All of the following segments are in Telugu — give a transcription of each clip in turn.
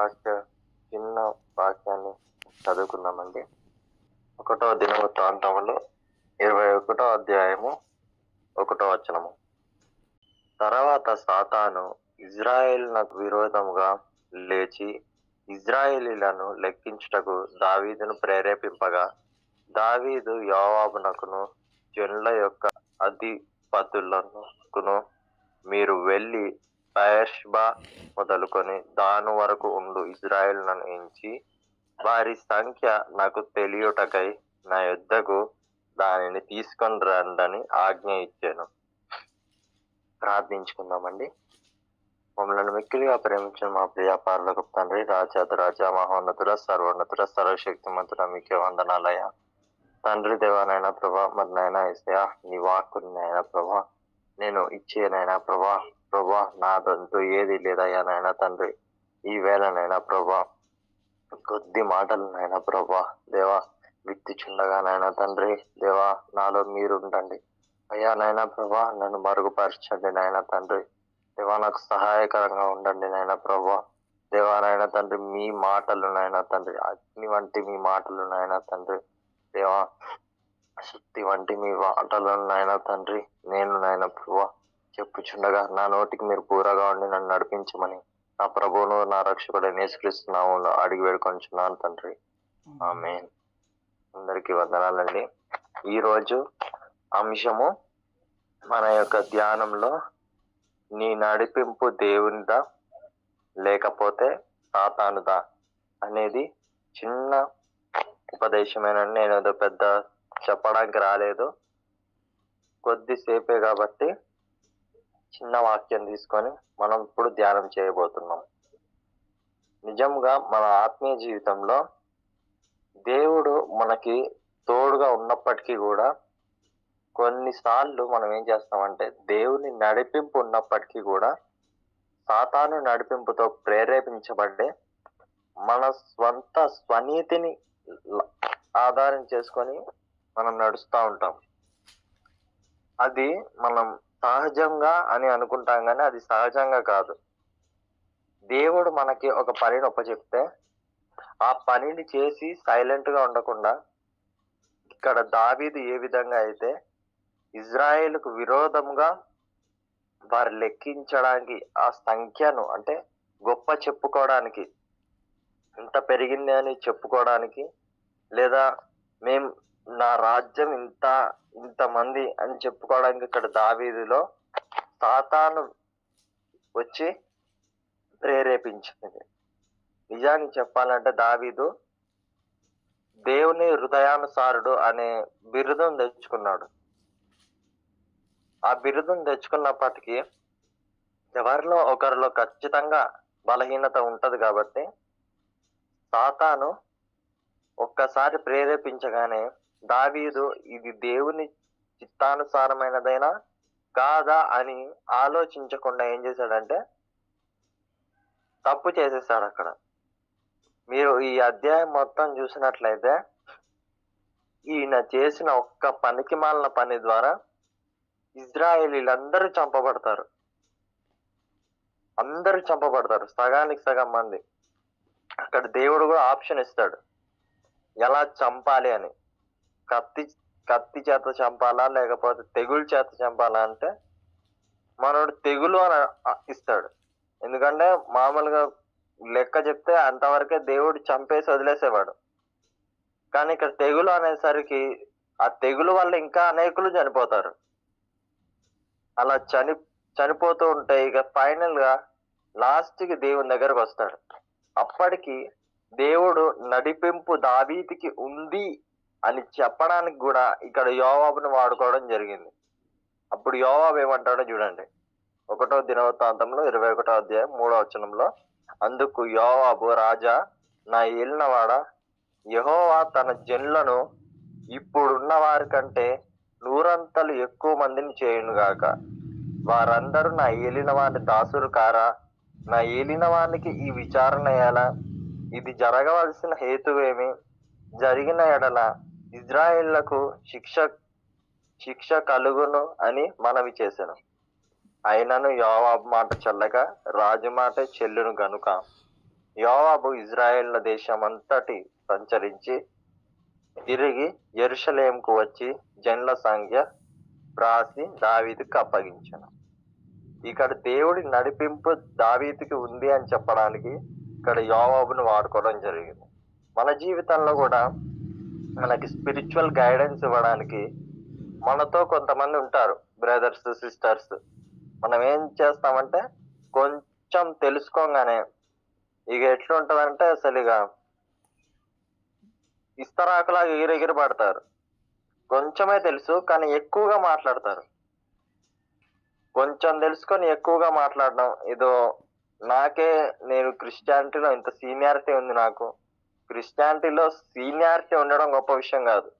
వాక్య చిన్న వాక్యాన్ని చదువుకుందామండి ఒకటో దినవృత్తాంతములు ఇరవై ఒకటో అధ్యాయము ఒకటో వచనము. తర్వాత సాతాను ఇజ్రాయేల్నకు విరోధముగా లేచి ఇజ్రాయేలీలను లెక్కించుటకు దావీదును ప్రేరేపింపగా దావీదు యోవాబునకును జనుల యొక్క అధిపతులకును మీరు వెళ్ళి బయర్షబా మొదలుకొని దాని వరకు ఉండు ఇజ్రాయేల్ను ఎంచి వారి సంఖ్య నాకు తెలియుటకై నా యుద్ధకు దానిని తీసుకొని రండని ఆజ్ఞ ఇచ్చాను. ప్రార్థించుకుందామండి. మమ్మల్ని మిక్కిలిగా ప్రేమించిన మా ప్రియ పార్లకు తండ్రి రాజాది రాజా మహోన్నతుడ సర్వోన్నతుడ సర్వశక్తిమంతుడ మీకే వందనాలయ తండ్రి దేవానైనా ప్రభా మరి నాయన ఇసయా నీ వాక్కుని నైనా ప్రభా నేను ఇచ్చేనైనా ప్రభా ప్రభా నాదంటూ ఏది లేదయ్యా నాయన తండ్రి. ఈ వేళనైనా ప్రభా కొద్ది మాటలు ప్రభా. దేవా విత్తుచుండగా నాయన తండ్రి. దేవా నాలో మీరు ఉండండి అయ్యా నాయన ప్రభా నన్ను మరుగుపరచండి నాయన తండ్రి. దేవా నాకు సహాయకరంగా ఉండండి నాయన ప్రభా. దేవా నాయన తండ్రి మీ మాటలు నాయన తండ్రి. అగ్ని వంటి మీ మాటలు నాయన తండ్రి. దేవా శక్తి వంటి మీ మాటలను నాయన తండ్రి. నేను నాయన ప్రభా చెప్పుచుండగా నా నోటికి మీరు పూరగా ఉండి నన్ను నడిపించమని నా ప్రభువును నా రక్షకుడు నేసుకరిస్తున్నాము అడిగి వేడుకొంచున్నాను తండ్రి. ఆమె అందరికీ వందనాలండి. ఈ రోజు అంశము మన యొక్క ధ్యానంలో నీ నడిపింపు దేవునిదా లేకపోతే సాతానుదా అనేది చిన్న ఉపదేశమేనండి. నేను ఏదో పెద్ద చెప్పడానికి రాలేదు. కొద్దిసేపే కాబట్టి చిన్న వాక్యం తీసుకొని మనం ఇప్పుడు ధ్యానం చేయబోతున్నాం. నిజంగా మన ఆత్మీయ జీవితంలో దేవుడు మనకి తోడుగా ఉన్నప్పటికీ కూడా కొన్నిసార్లు మనం ఏం చేస్తామంటే దేవుని నడిపింపు ఉన్నప్పటికీ కూడా సాతాను నడిపింపుతో ప్రేరేపించబడ్డే మన స్వంత స్వనీతిని ఆధారం చేసుకొని మనం నడుస్తూ ఉంటాం. అది మనం సహజంగా అని అనుకుంటాం కానీ అది సహజంగా కాదు. దేవుడు మనకి ఒక పనిని ఒప్పచెప్తే ఆ పనిని చేసి సైలెంట్గా ఉండకుండా ఇక్కడ దావీదు ఏ విధంగా అయితే ఇజ్రాయేల్కు విరోధంగా వారు లెక్కించడానికి ఆ సంఖ్యను అంటే గొప్ప చెప్పుకోవడానికి ఇంత పెరిగింది అని చెప్పుకోవడానికి లేదా మేము నా రాజ్యం ఇంత ఇంతమంది అని చెప్పుకోవడానికి ఇక్కడ దావీదులో సాతాను వచ్చి ప్రేరేపించింది. నిజానికి చెప్పాలంటే దావీదు దేవుని హృదయానుసారుడు అనే బిరుదం తెచ్చుకున్నాడు. ఆ బిరుదం తెచ్చుకున్నప్పటికీ ఎవరిలో ఒకరిలో ఖచ్చితంగా బలహీనత ఉంటది కాబట్టి సాతాను ఒక్కసారి ప్రేరేపించగానే దావీదు ఇది దేవుని చిత్తానుసారమైనదైనా కాదా అని ఆలోచించకుండా ఏం చేశాడంటే తప్పు చేసేసాడు అక్కడ. మీరు ఈ అధ్యాయం మొత్తం చూసినట్లయితే ఈయన చేసిన ఒక్క పనికి మాలిన పని ద్వారా ఇజ్రాయేలీలందరూ చంపబడతారు. అందరూ చంపబడతారు సగానికి సగం మంది. అక్కడ దేవుడు కూడా ఆప్షన్ ఇస్తాడు. ఎలా చంపాలి అని. కత్తి కత్తి చేత చంపాలా? లేకపోతే తెగులు చేత చంపాలా అంటే మనోడు తెగులు అని ఇస్తాడు. ఎందుకంటే మామూలుగా లెక్క చెప్తే అంతవరకే దేవుడు చంపేసి వదిలేసేవాడు. కానీ ఇక్కడ తెగులు అనేసరికి ఆ తెగులు వల్ల ఇంకా అనేకులు చనిపోతారు. అలా చని చనిపోతూ ఉంటే ఇక ఫైనల్గా దేవుని దగ్గరకు వస్తాడు. అప్పటికి దేవుడు నడిపింపు దావీతికి ఉంది అని చెప్పడానికి కూడా ఇక్కడ యోవాబుని వాడుకోవడం జరిగింది. అప్పుడు యోవాబు ఏమంటాడో చూడండి. ఒకటో దినవృత్తాంతంలో ఇరవై ఒకటో అధ్యాయం మూడో వచనంలో అందుకు యోవాబు రాజా నా ఏలినవాడ యహోవా తన జనులను ఇప్పుడున్న వారి కంటే నూరంతలు ఎక్కువ మందిని చేయునుగాక వారందరూ నా ఏలిన వాని దాసులు కారా? నా ఏలిన వారికి ఈ విచారణ ఎలా? ఇది జరగవలసిన హేతువేమి? జరిగిన ఎడల ఇజ్రాయేళ్ళకు శిక్ష శిక్ష కలుగును అని మనవి చేశాను అయినను యోవాబు మాట చల్లగా రాజు మాట చెల్లును గనుక. యోవాబు ఇజ్రాయేళ్ళ దేశం అంతటి సంచరించి తిరిగి ఎరుషలేంకు వచ్చి జన్ల సంఖ్య రాసి దావీదుకు అప్పగించను ఇక్కడ దేవుడి నడిపింపు దావీదుకి ఉంది అని చెప్పడానికి ఇక్కడ యోవాబును వాడుకోవడం జరిగింది. మన జీవితంలో కూడా మనకి స్పిరిచువల్ గైడెన్స్ ఇవ్వడానికి మనతో కొంతమంది ఉంటారు బ్రదర్స్ సిస్టర్స్ మనం ఏం చేస్తామంటే కొంచెం తెలుసుకోగానే ఇక ఎట్లుంటదంటే అసలు ఇక ఇస్తరాకులాగా ఎగిరెగిరి పడతారు. కొంచెమే తెలుసు కానీ ఎక్కువగా మాట్లాడతారు. కొంచెం తెలుసుకొని ఎక్కువగా మాట్లాడడం ఇదో నాకే నేను క్రిస్టియానిటీలో ఇంత సీనియారిటీ ఉంది నాకు. క్రిస్టియానిటీలో సీనియారిటీ ఉండడం గొప్ప విషయం కాదు.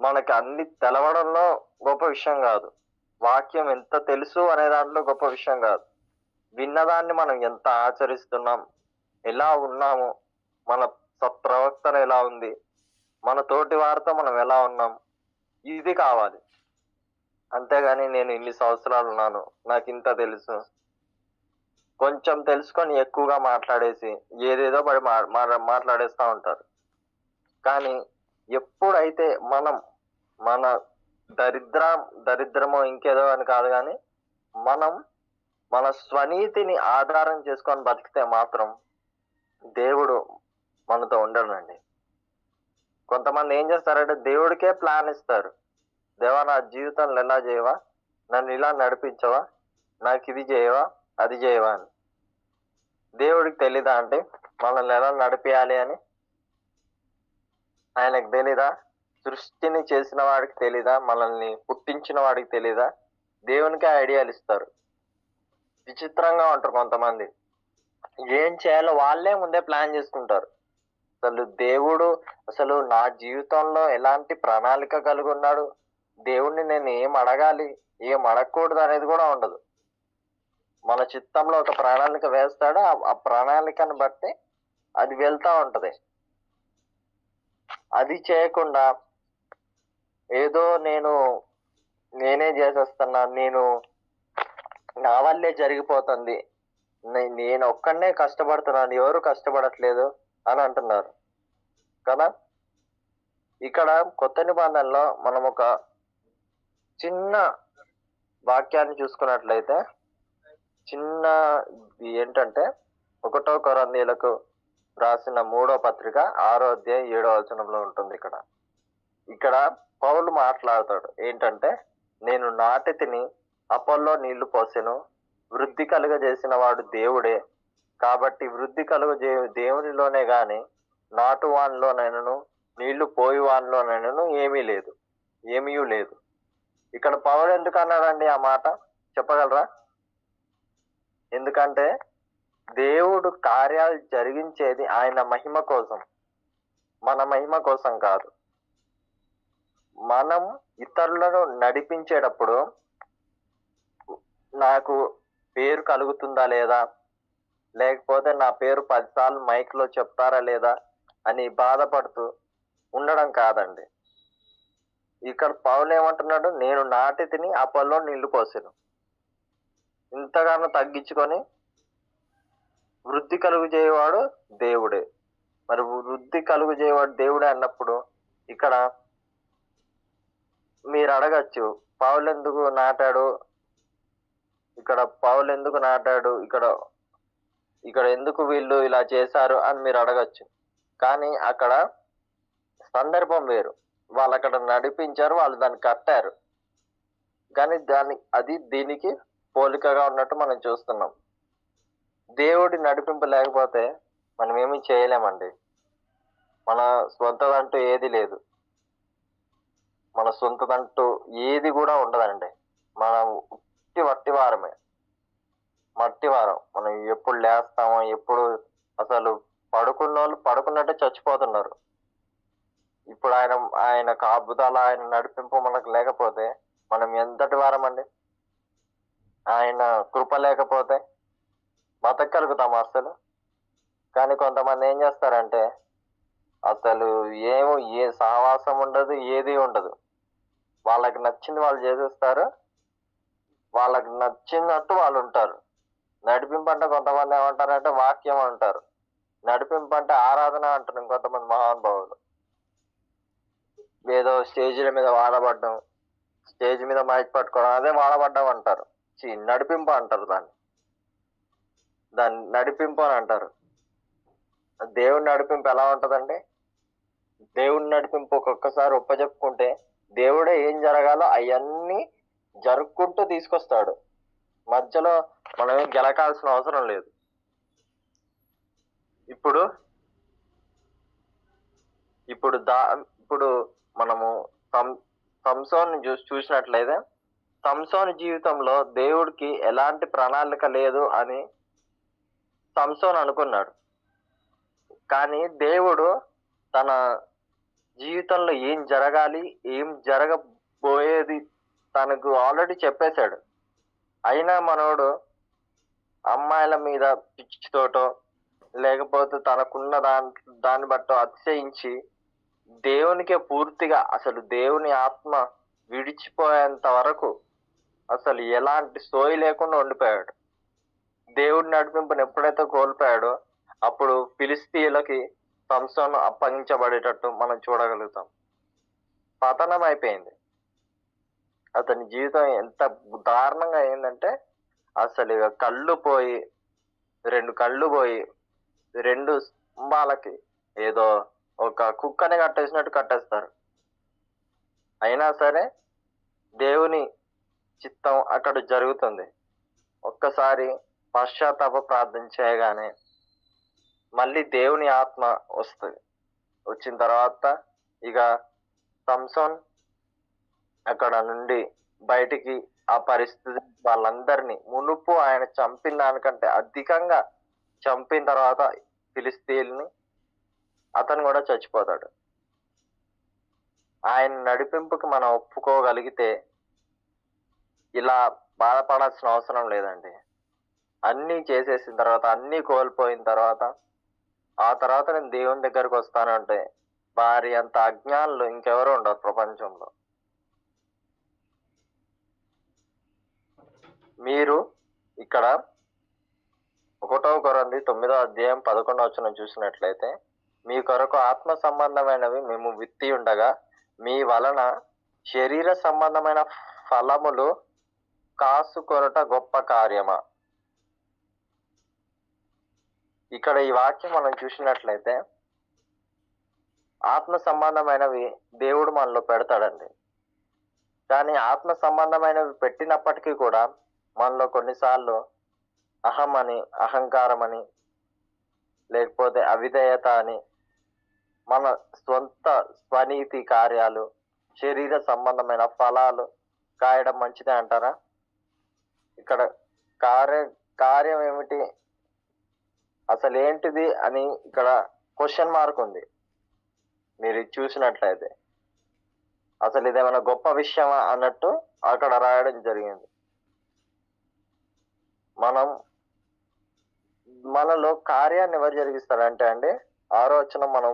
మనకు అన్ని తెలవడంలో గొప్ప విషయం కాదు. వాక్యం ఎంత తెలుసు అనే దాంట్లో గొప్ప విషయం కాదు. విన్నదాన్ని మనం ఎంత ఆచరిస్తున్నాం ఎలా ఉన్నాము మన ప్రవర్తన ఎలా ఉంది మన తోటి వారితో మనం ఎలా ఉన్నాం ఇది కావాలి. అంతేగాని నేను ఇన్ని సంవత్సరాలు ఉన్నాను నాకు ఇంత తెలుసు కొంచెం తెలుసుకొని ఎక్కువగా మాట్లాడేసి ఏదేదో పడి మా- మాట్లాడేస్తూ ఉంటారు. కానీ ఎప్పుడైతే మనం మన దరిద్ర దరిద్రమో ఇంకేదో అని కాదు కానీ మనం మన స్వనీతిని ఆధారం చేసుకొని బతికితే మాత్రం దేవుడు మనతో ఉండడండి. కొంతమంది ఏం చేస్తారంటే దేవుడికే ప్లాన్ ఇస్తారు. దేవా నా జీవితంలో ఎలా చేయవా? నన్ను ఇలా నడిపించవా? నాకు ఇది చేయవా? అది చేయవా అని దేవుడికి తెలీదా అంటే మనల్ని ఎలా నడిపేయాలి అని? ఆయనకు తెలీదా? సృష్టిని చేసిన వాడికి తెలీదా? మనల్ని పుట్టించిన వాడికి తెలీదా? దేవునికి ఐడియాలు ఇస్తారు. విచిత్రంగా ఉంటారు కొంతమంది. ఏం చేయాలో వాళ్ళే ముందే ప్లాన్ చేసుకుంటారు. అసలు దేవుడు అసలు నా జీవితంలో ఎలాంటి ప్రణాళిక కలిగి ఉన్నాడు? దేవుణ్ణి నేను ఏం అడగాలి? ఏం అడగకూడదు అనేది కూడా ఉండదు. మన చిత్తంలో ఒక ప్రణాళిక వేస్తాడు. ఆ- ప్రణాళికను బట్టి అది వెళ్తా ఉంటది. అది చేయకుండా ఏదో నేను నేనే చేసేస్తున్నా నేను నా వల్లే జరిగిపోతుంది నేను ఒక్కడనే కష్టపడుతున్నాను ఎవరు కష్టపడట్లేదు అని అంటున్నారు. కదా? ఇక్కడ కొత్త నిబంధనలో మనం ఒక చిన్న వాక్యాన్ని చూసుకున్నట్లయితే చిన్న ఏంటంటే ఒకటో కొరందీలకు రాసిన మూడో పత్రిక ఆరో అధ్యాయం ఏడో వచనంలో ఉంటుంది ఇక్కడ. ఇక్కడ పౌలు మాట్లాడతాడు ఏంటంటే నేను నాటి తిని అపోల్లో నీళ్ళు పోసెను. వృద్ధి కలుగజేసిన వాడు దేవుడే. కాబట్టి వృద్ధి కలుగజే దేవునిలోనే గాని నాటు వానిలోనైనను నీళ్ళు పోయి వానిలోనైనను ఏమీ లేదు. ఏమీ లేదు. ఇక్కడ పౌలు ఎందుకు అన్నాడండి ఆ మాట? చెప్పగలరా? ఎందుకంటే దేవుడు కార్యాలు జరిగించేది ఆయన మహిమ కోసం. మన మహిమ కోసం కాదు. మనం ఇతరులను నడిపించేటప్పుడు నాకు పేరు కలుగుతుందా లేదా? లేకపోతే నా పేరు పదిసార్లు మైక్లో చెప్తారా లేదా? అని బాధపడుతూ ఉండడం కాదండి. ఇక్కడ పౌలు ఏమంటున్నాడు? నేను నాటి తిని ఆ పొలం నీళ్ళు పోసాను. ఇంతగానో తగ్గించుకొని వృద్ధి కలుగు చేయవాడు దేవుడే. మరి వృద్ధి కలుగు చేయవాడు దేవుడే అన్నప్పుడు ఇక్కడ మీరు అడగచ్చు పావులు ఎందుకు నాటాడు? ఇక్కడ పావులు ఎందుకు నాటాడు? ఇక్కడ ఇక్కడ ఎందుకు వీళ్ళు ఇలా చేశారు? అని మీరు అడగచ్చు. కానీ అక్కడ సందర్భం వేరు. వాళ్ళు అక్కడ నడిపించారు వాళ్ళు దాన్ని కట్టారు. కానీ దాని అది దీనికి పోలికగా ఉన్నట్టు మనం చూస్తున్నాం. దేవుడి నడిపింపు లేకపోతే మనం ఏమీ చేయలేమండి. మన సొంతదంటూ ఏది లేదు. మన సొంతదంటూ ఏది కూడా ఉండదండి. మనం ఉట్టి మట్టి వారమే. మట్టి వారం. మనం ఎప్పుడు లేస్తామో ఎప్పుడు అసలు పడుకున్న వాళ్ళు పడుకున్నట్టే చచ్చిపోతున్నారు. ఇప్పుడు ఆయన ఆయన కాపుదల ఆయన నడిపింపు మనకు లేకపోతే మనం ఎంతటి వారం అండి ఆయన కృప లేకపోతే బతకగలుగుతాం అసలు కానీ కొంతమంది ఏం చేస్తారంటే అసలు ఏమో ఏ సహవాసం ఉండదు ఏది ఉండదు. వాళ్ళకి నచ్చింది వాళ్ళు చేసేస్తారు. వాళ్ళకి నచ్చినట్టు వాళ్ళు ఉంటారు. నడిపింపు అంటే కొంతమంది ఏమంటారంటే వాక్యం అంటారు. నడిపింపు అంటే ఆరాధన అంటారు ఇంకొంతమంది మహానుభావులు. ఏదో స్టేజీల మీద వాడబడ్డం స్టేజ్ మీద మైక్ పట్టుకోవడం అదే వాడబడ్డం అంటారు. నడిపింపు అంటారు దాన్ని. దాన్ని నడిపింపు అని అంటారు. దేవుడి నడిపింపు ఎలా ఉంటదండి? దేవుడి నడిపింపు ఒక్కొక్కసారి ఒప్పచెప్పుకుంటే దేవుడే ఏం జరగాలో అవన్నీ జరుపుకుంటూ తీసుకొస్తాడు. మధ్యలో మనం గెలకాల్సిన అవసరం లేదు. ఇప్పుడు ఇప్పుడు దా ఇప్పుడు మనము సం- సంసోన్ని చూసి చూసినట్లయితే సంసోని జీవితంలో దేవుడికి ఎలాంటి ప్రణాళిక లేదు అని సంసోన్ అనుకున్నాడు. కానీ దేవుడు తన జీవితంలో ఏం జరగాలి ఏం జరగబోయేది తనకు ఆల్రెడీ చెప్పేశాడు. అయినా మనోడు అమ్మాయిల మీద పిచ్చితోటో లేకపోతే తనకున్న దాని దాన్ని బట్టి అతిశయించి దేవునికే పూర్తిగా అసలు దేవుని ఆత్మ విడిచిపోయేంత వరకు అసలు ఎలాంటి సోయి లేకుండా ఉండిపోయాడు. దేవుడి నడిపింపుని ఎప్పుడైతే కోల్పోయాడో అప్పుడు ఫిలిస్తీన్లకి సంస్థను అప్పగించబడేటట్టు మనం చూడగలుగుతాం. పతనం అయిపోయింది. అతని జీవితం ఎంత దారుణంగా అయిందంటే అసలు ఇక కళ్ళు పోయి రెండు కళ్ళు పోయి రెండు స్తంభాలకి ఏదో ఒక కుక్కని కట్టేసినట్టు కట్టేస్తారు. అయినా సరే దేవుని చిత్తం అక్కడ జరుగుతుంది. ఒక్కసారి పశ్చాత్తాప ప్రార్థన చేయగానే మళ్ళీ దేవుని ఆత్మ వస్తుంది. వచ్చిన తర్వాత ఇక సంసోన్ అక్కడ నుండి బయటికి ఆ పరిస్థితి వాళ్ళందరినీ మునుపు ఆయన చంపిన దానికంటే అధికంగా చంపిన తర్వాత ఫిలిస్తీన్ని అతను కూడా చచ్చిపోతాడు. ఆయన నడిపింపుకి మనం ఒప్పుకోగలిగితే ఇలా బాధపడాల్సిన అవసరం లేదండి. అన్నీ చేసేసిన తర్వాత అన్నీ కోల్పోయిన తర్వాత ఆ తర్వాత నేను దేవుని దగ్గరకు వస్తానంటే వారి అంత అజ్ఞానులు ఇంకెవరు ఉండరు ప్రపంచంలో. మీరు ఇక్కడ ఒకటో కొరంది తొమ్మిదో అధ్యాయం పదకొండో వచ్చిన చూసినట్లయితే మీ కొరకు ఆత్మ సంబంధమైనవి మేము విత్తి ఉండగా మీ వలన శరీర సంబంధమైన ఫలములు కాసు కొరట గొప్ప కార్యమా? ఇక్కడ ఈ వాక్యం మనం చూసినట్లయితే ఆత్మ సంబంధమైనవి దేవుడు మనలో పెడతాడండి. కానీ ఆత్మ సంబంధమైనవి పెట్టినప్పటికీ కూడా మనలో కొన్నిసార్లు అహం అని అహంకారం అని లేకపోతే అవిధేయత అని మన సొంత స్వనీతి కార్యాలు శరీర సంబంధమైన ఫలాలు కాయడం మంచిదే అంటారా? ఇక్కడ కార్య కార్యం ఏమిటి? అసలు ఏంటిది అని ఇక్కడ క్వశ్చన్ మార్క్ ఉంది. మీరు చూసినట్లయితే. అసలు ఇదేమైనా గొప్ప విషయమా అన్నట్టు అక్కడ రాయడం జరిగింది. మనం మనలో కార్యాన్ని ఎవరు జరిగిస్తారంటే అండి ఆలోచన మనం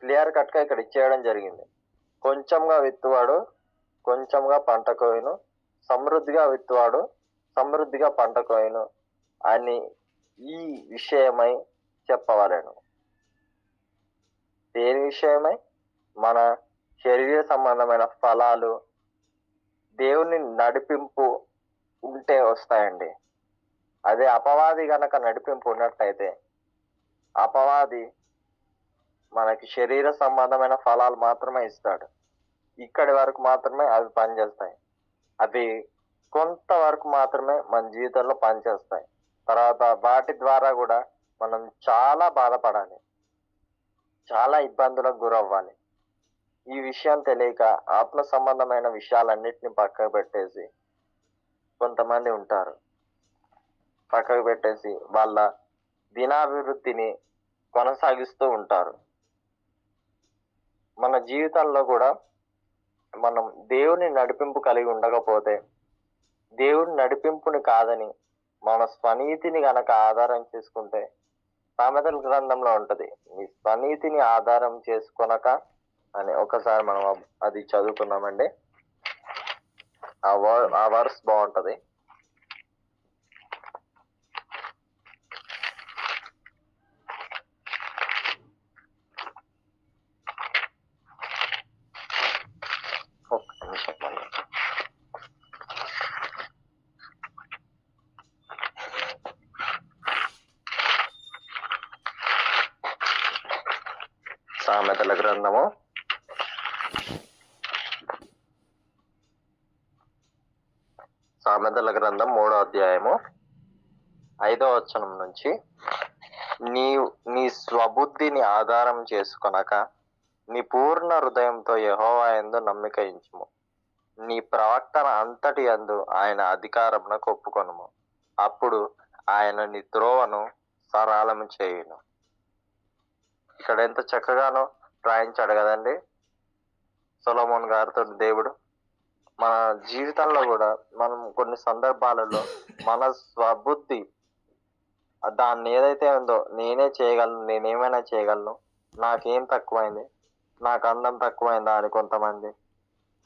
క్లియర్ కట్గా ఇక్కడ ఇచ్చేయడం జరిగింది. కొంచెంగా విత్తువాడు కొంచెంగా పంట కోయిను సమృద్ధిగా విత్తువాడు సమృద్ధిగా పంట కోయను అని ఈ విషయమై చెప్పవలను. దేని విషయమై? మన శరీర సంబంధమైన ఫలాలు దేవుని నడిపింపు ఉంటే వస్తాయండి. అదే అపవాది గనక నడిపింపు ఉన్నట్లయితే అపవాది మనకి శరీర సంబంధమైన ఫలాలు మాత్రమే ఇస్తాడు. ఇక్కడి వరకు మాత్రమే అవి పనిచేస్తాయి. అవి కొంతవరకు మాత్రమే మన జీవితంలో పనిచేస్తాయి. తర్వాత వాటి ద్వారా కూడా మనం చాలా బాధపడాలి. చాలా ఇబ్బందులకు గురవ్వాలి. ఈ విషయం తెలియక ఆత్మ సంబంధమైన విషయాలన్నింటినీ పక్కకు పెట్టేసి కొంతమంది ఉంటారు. పక్కకు పెట్టేసి వాళ్ళ దినాభివృద్ధిని కొనసాగిస్తూ ఉంటారు. మన జీవితంలో కూడా మనం దేవుని నడిపింపు కలిగి ఉండకపోతే దేవుడి నడిపింపుని కాదని మన స్వనీతిని గనక ఆధారం చేసుకుంటే సామెతల గ్రంథంలో ఉంటది. మీ స్వనీతిని ఆధారం చేసుకొనక అని ఒకసారి మనం అది చదువుకున్నామండి ఆ వర్ ఆ వర్స్ బాగుంటది. సామెతల సామెతల గ్రంథం మూడో అధ్యాయము ఐదో వచనం నుంచి. నీ నీ స్వబుద్ధిని ఆధారం చేసుకొనక నీ పూర్ణ హృదయంతో యహోవా ఎందు నమ్మిక ఇంచుము. నీ ప్రవర్తన అంతటి యందు ఆయన అధికారమున ఒప్పుకొనుము. అప్పుడు ఆయన నీ త్రోవను సరళము చేయును. ఇక్కడ ఎంత చక్కగానో రాయించాడు కదండి. సొలమోన్ గారితో దేవుడు. మన జీవితంలో కూడా మనం కొన్ని సందర్భాలలో మన స్వబుద్ధి దాన్ని ఏదైతే ఉందో నేనే చేయగలను నేనేమైనా చేయగలను నాకేం తక్కువైంది నాకు అందం తక్కువైందా అని కొంతమంది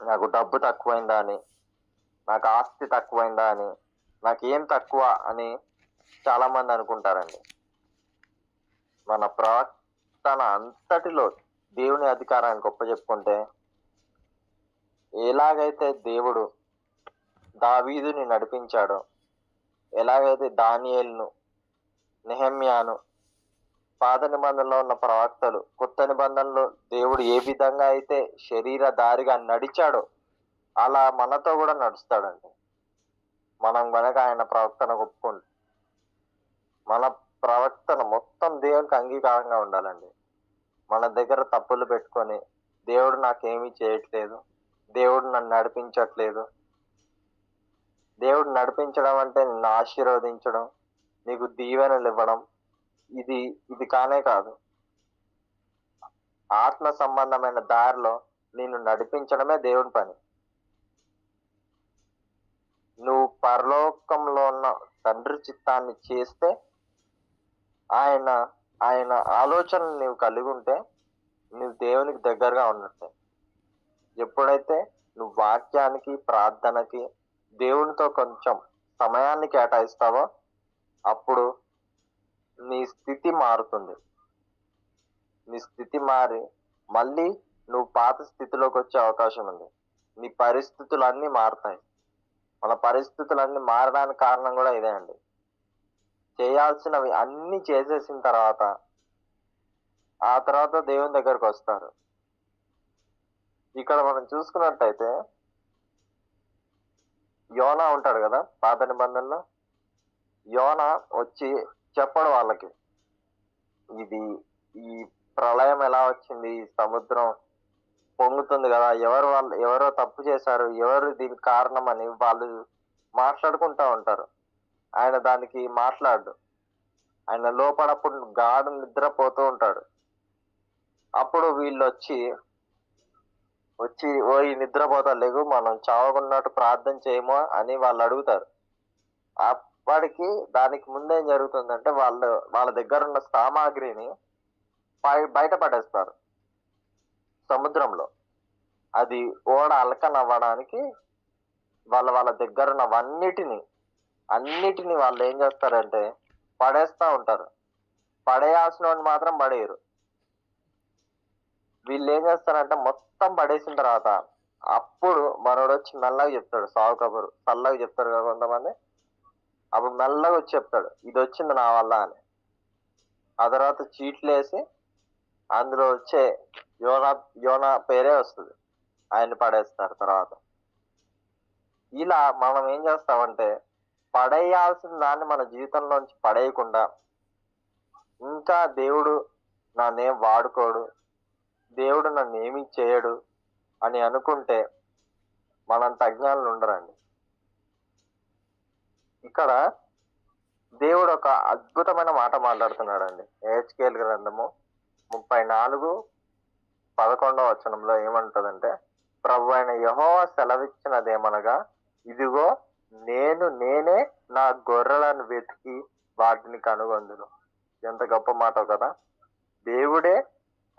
నాకు డబ్బు తక్కువైందా అని నాకు ఆస్తి తక్కువైందా అని నాకు ఏం తక్కువ అని చాలా మంది అనుకుంటారండి. మన ప్రవర్తన అంతటిలో దేవుని అధికారాన్ని గొప్ప చెప్పుకుంటే ఎలాగైతే దేవుడు దావీదుని నడిపించాడో ఎలాగైతే దానియేలును నెహమ్యాను పాత నిబంధనలో ఉన్న ప్రవక్తలు కొత్త నిబంధనలో దేవుడు ఏ విధంగా అయితే శరీర దారిగా నడిచాడో అలా మనతో కూడా నడుస్తాడండి. మనం కనుక ఆయన ప్రవక్తన ఒప్పుకుంటే మన ప్రవర్తన మొత్తం దేవునికి అంగీకారంగా ఉండాలండి. మన దగ్గర తప్పులు పెట్టుకొని దేవుడు నాకేమీ చేయట్లేదు దేవుడు నన్ను నడిపించట్లేదు. దేవుడు నడిపించడం అంటే నిన్ను ఆశీర్వదించడం నీకు దీవెనలు ఇవ్వడం ఇది ఇది కానే కాదు. ఆత్మ సంబంధమైన దారిలో నిన్ను నడిపించడమే దేవుని పని. నువ్వు పరలోకంలో ఉన్న తండ్రి చిత్తాన్ని చేస్తే ఆయన ఆయన ఆలోచనలు నీవు కలిగి ఉంటే నువ్వు దేవునికి దగ్గరగా ఉన్నట్టే. ఎప్పుడైతే నువ్వు వాక్యానికి ప్రార్థనకి దేవునితో కొంచెం సమయాన్ని కేటాయిస్తావో అప్పుడు నీ స్థితి మారుతుంది. నీ స్థితి మారి మళ్ళీ నువ్వు పాత స్థితిలోకి వచ్చే అవకాశం ఉంది. నీ పరిస్థితులు అన్నీ మారుతాయి. మన పరిస్థితులన్నీ మారడానికి కారణం కూడా ఇదే అండి. చేయాల్సినవి అన్ని చేసేసిన తర్వాత ఆ తర్వాత దేవుని దగ్గరకు వస్తారు. ఇక్కడ మనం చూసుకున్నట్టయితే యోనా ఉంటాడు కదా పాత నిబంధనలో? యోన వచ్చి చెప్పడు వాళ్ళకి ఇది ఈ ప్రళయం ఎలా వచ్చింది ఈ సముద్రం పొంగుతుంది కదా ఎవరు వాళ్ళు ఎవరో తప్పు చేశారు ఎవరు దీనికి కారణం అని వాళ్ళు మాట్లాడుకుంటా ఉంటారు. ఆయన దానికి మాట్లాడు. ఆయన లోపడప్పుడు గాఢ నిద్రపోతూ ఉంటాడు. అప్పుడు వీళ్ళు వచ్చి వచ్చి ఓ ఈ నిద్రపోతా లేవు మనం చావకున్నట్టు ప్రార్థన చేయమో అని వాళ్ళు అడుగుతారు. అప్పటికి దానికి ముందేం జరుగుతుందంటే వాళ్ళు వాళ్ళ దగ్గర ఉన్న సామాగ్రిని పై- బయట పడేస్తారు. సముద్రంలో. అది ఓడ అలకనవ్వడానికి వాళ్ళ వాళ్ళ దగ్గర ఉన్నవన్నిటిని అన్నిటిని వాళ్ళు ఏం చేస్తారంటే పడేస్తా ఉంటారు. పడేయాల్సిన వాడిని మాత్రం పడేయరు. వీళ్ళు ఏం చేస్తారంటే మొత్తం పడేసిన తర్వాత అప్పుడు మనోడు వచ్చి మెల్లగా చెప్తాడు. సాగు కబురు. చల్లగా చెప్తారు కదా కొంతమంది. అప్పుడు మెల్లగా వచ్చి చెప్తాడు. ఇది వచ్చింది నా వల్ల అని. ఆ తర్వాత చీట్లు వేసి అందులో వచ్చే యోనా యోనా పేరే వస్తుంది. ఆయన పడేస్తారు తర్వాత. ఇలా మనం ఏం చేస్తామంటే పడేయాల్సిన దాన్ని మన జీవితంలోంచి పడేయకుండా ఇంకా దేవుడు నన్నేం వాడుకోడు దేవుడు నన్ను ఏమీ చేయడు అని అనుకుంటే మనంత అజ్ఞానులు ఉండరండి. ఇక్కడ దేవుడు ఒక అద్భుతమైన మాట మాట్లాడుతున్నాడండి. ఏహెచ్కేల్ గ్రంథము ముప్పై నాలుగు పదకొండవ వచనంలో ఏమంటదంటే ప్రభు అయిన యహోవ సెలవిచ్చినదేమనగా ఇదిగో నేను నేనే నా గొర్రెలను వెతికి వాటిని కనుగొందును. ఎంత గొప్ప మాట కదా. దేవుడే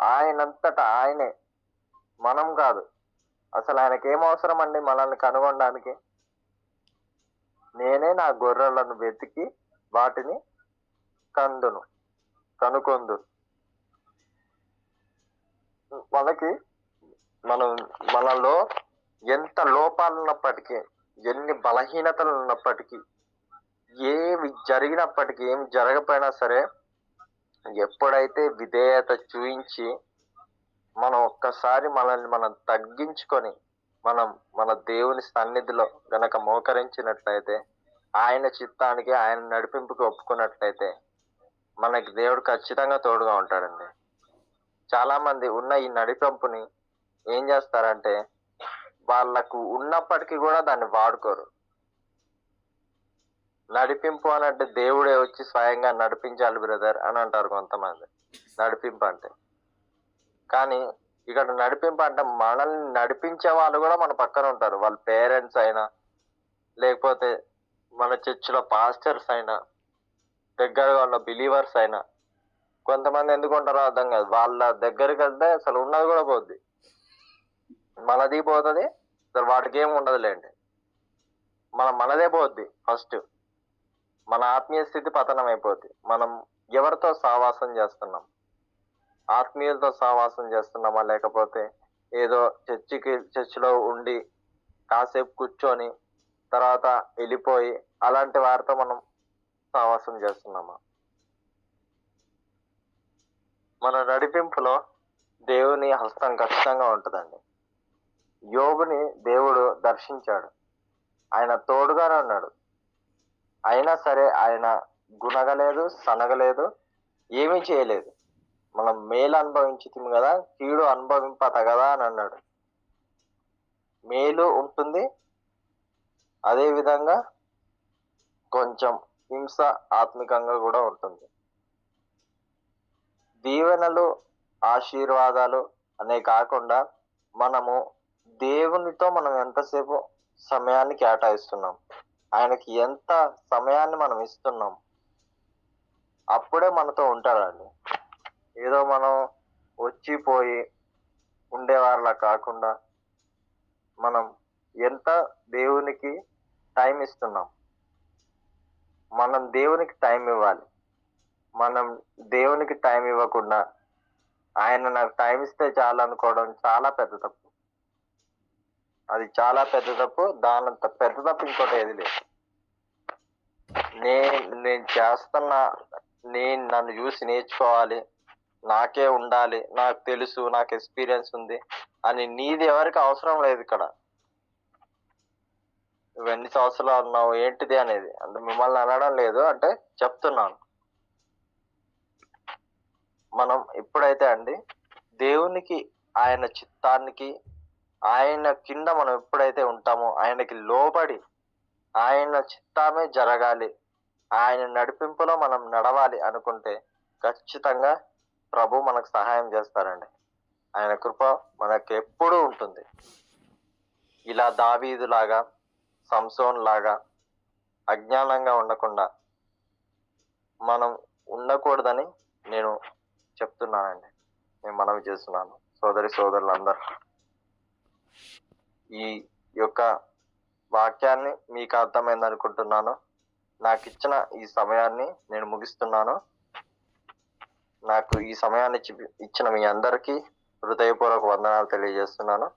ఆయనంతట ఆయనే. మనం కాదు. అసలు ఆయనకి ఏం అవసరం అండి మనల్ని కనుగొనడానికి? నేనే నా గొర్రెలను వెతికి వాటిని కందును కనుకొందు మనకి మనం మనలో ఎంత లోపాలు ఉన్నప్పటికీ ఎన్ని బలహీనతలు ఉన్నప్పటికీ ఏమి జరిగినప్పటికీ ఏమి జరగపోయినా సరే ఎప్పుడైతే విధేయత చూయించి మనం ఒక్కసారి మనల్ని మనం తగ్గించుకొని మనం మన దేవుని సన్నిధిలో గనక మోకరించినట్లయితే ఆయన చిత్తానికి ఆయన నడిపింపుకి ఒప్పుకున్నట్లయితే మనకి దేవుడు ఖచ్చితంగా తోడుగా ఉంటాడండి. చాలా మంది ఉన్న ఈ నడిపింపుని ఏం చేస్తారంటే వాళ్ళకు ఉన్నప్పటికీ కూడా దాన్ని వాడుకోరు. నడిపింపు అని అంటే దేవుడే వచ్చి స్వయంగా నడిపించాలి బ్రదర్ అని అంటారు కొంతమంది. నడిపింపు అంటే. కానీ ఇక్కడ నడిపింపు అంటే మనల్ని నడిపించే వాళ్ళు కూడా మన పక్కన ఉంటారు. వాళ్ళ పేరెంట్స్ అయినా లేకపోతే మన చర్చిలో పాస్టర్స్ అయినా దగ్గరగా ఉన్న బిలీవర్స్ అయినా కొంతమంది ఎందుకు ఉంటారో అర్థం కాదు. వాళ్ళ దగ్గరికి వెళ్తే అసలు ఉన్నది కూడా పోద్ది. మనది పోతుంది వాటికి ఏం ఉండదులేండి. మన మనదే పోద్ది ఫస్ట్ మన ఆత్మీయ స్థితి పతనం అయిపోద్ది మనం ఎవరితో సావాసం చేస్తున్నాం? ఆత్మీయులతో సావాసం చేస్తున్నామా? లేకపోతే ఏదో చర్చికి చర్చిలో ఉండి కాసేపు కూర్చొని తర్వాత వెళ్ళిపోయి అలాంటి వారితో మనం సావాసం చేస్తున్నామా? మన నడిపింపులో దేవుని హస్తం ఖచ్చితంగా ఉంటుందండి. యోగుని దేవుడు దర్శించాడు. ఆయన తోడుగానే ఉన్నాడు. అయినా సరే ఆయన గుణగలేదు సనగలేదు ఏమీ చేయలేదు. మనం మేలు అనుభవించుతుంది కదా కీడు అనుభవింపత కదా అని అన్నాడు. మేలు ఉంటుంది. అదే విధంగా కొంచెం హింస ఆత్మికంగా కూడా ఉంటుంది. దీవెనలు ఆశీర్వాదాలు అనే కాకుండా మనము దేవునితో మనం ఎంతసేపు సమయాన్ని కేటాయిస్తున్నాం? ఆయనకి ఎంత సమయాన్ని మనం ఇస్తున్నాం? అప్పుడే మనతో ఉంటాడండి. ఏదో మనం వచ్చిపోయి ఉండేవారిలా కాకుండా మనం ఎంత దేవునికి టైం ఇస్తున్నాం? మనం దేవునికి టైం ఇవ్వాలి. మనం దేవునికి టైం ఇవ్వకుండా ఆయన నాకు టైం ఇస్తే చాలు అనుకోవడం చాలా పెద్ద తప్పు. అది చాలా పెద్ద తప్పు. దానంత పెద్ద తప్పు ఇంకోటి ఏది లేదు. నేను నేను చేస్తున్న నేను నన్ను చూసి నేర్చుకోవాలి. నాకే ఉండాలి. నాకు తెలుసు నాకు ఎక్స్పీరియన్స్ ఉంది అని నీది ఎవరికి అవసరం లేదు ఇక్కడ. నువ్వు ఎన్ని సంవత్సరాలు అన్నావు ఏంటిది అనేది. అంటే మిమ్మల్ని అనడం లేదు అంటే చెప్తున్నాను. మనం ఎప్పుడైతే అండి దేవునికి ఆయన చిత్తానికి ఆయన కింద మనం ఎప్పుడైతే ఉంటామో ఆయనకి లోబడి ఆయన చిత్తామే జరగాలి. ఆయన నడిపింపులో మనం నడవాలి అనుకుంటే ఖచ్చితంగా ప్రభు మనకు సహాయం చేస్తారండి. ఆయన కృప మనకు ఎప్పుడూ ఉంటుంది. ఇలా దావీదులాగా సంసోన్ లాగా అజ్ఞానంగా ఉండకుండా మనం ఉండకూడదని నేను చెప్తున్నానండి. నేను మనవి చేస్తున్నాను. సోదరి సోదరులందరూ. ఈ యొక్క వాక్యాన్ని మీకు అర్థమైంది అనుకుంటున్నాను నాకు ఇచ్చిన ఈ సమయాన్ని నేను ముగిస్తున్నాను. నాకు ఈ సమయాన్ని ఇచ్చిన మీ అందరికీ హృదయపూర్వక వందనాలు తెలియజేస్తున్నాను.